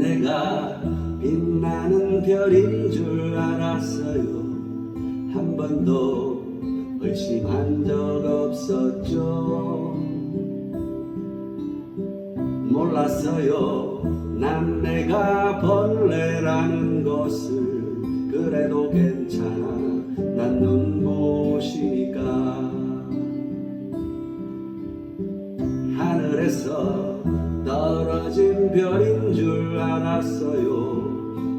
내가 빛나는 별인 줄 알았어요. 한 번도 의심한 적 없었죠. 몰랐어요. 난 내가 벌레라는 것을. 그래도 괜찮아. 난 눈부시니까. 하늘에서 떨어진 별인 줄 알았어요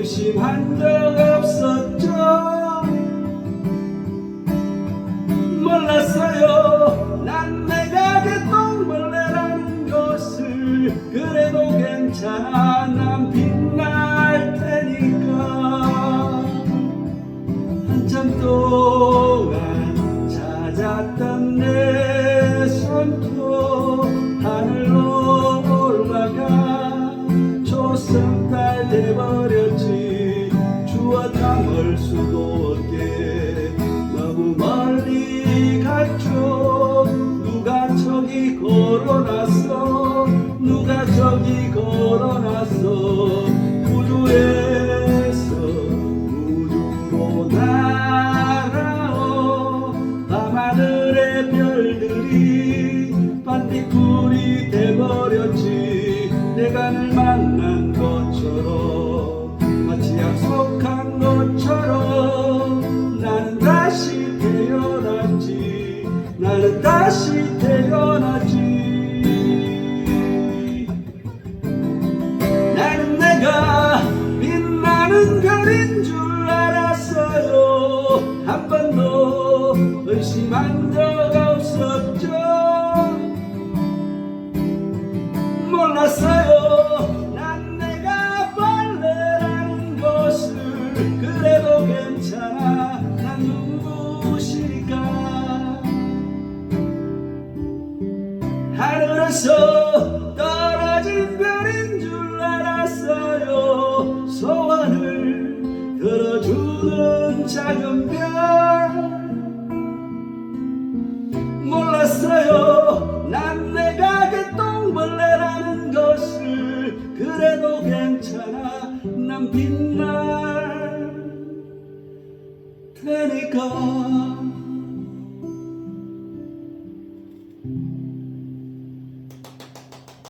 의심한 적 없었죠. 몰랐어요. 난 내가 개똥벌레라는 것을 그래도 괜찮아. 난 빛날 테니까. 한참 동안 찾았던 내 손톱 수도 없게 너무 멀리 갔죠. 누가 저기 걸어놨어? 누가 저기 걸어놨어? 우주에서 우주로 날아오 밤하늘의 별들이 반딧불이 돼버렸지. 내가 늘 만난 다시 태어났지. 나는 내가 빛나는 별인 줄 알았어요. 한 번도 의심한 적 없었죠. 몰랐어요. 난 내가 벌레라는 것을 하늘에서 떨어진 별인 줄 알았어요. 소원을 들어주는 작은 별. 몰랐어요. 난 내가 개똥벌레라는 것을 그래도 괜찮아. 난 빛날 테니까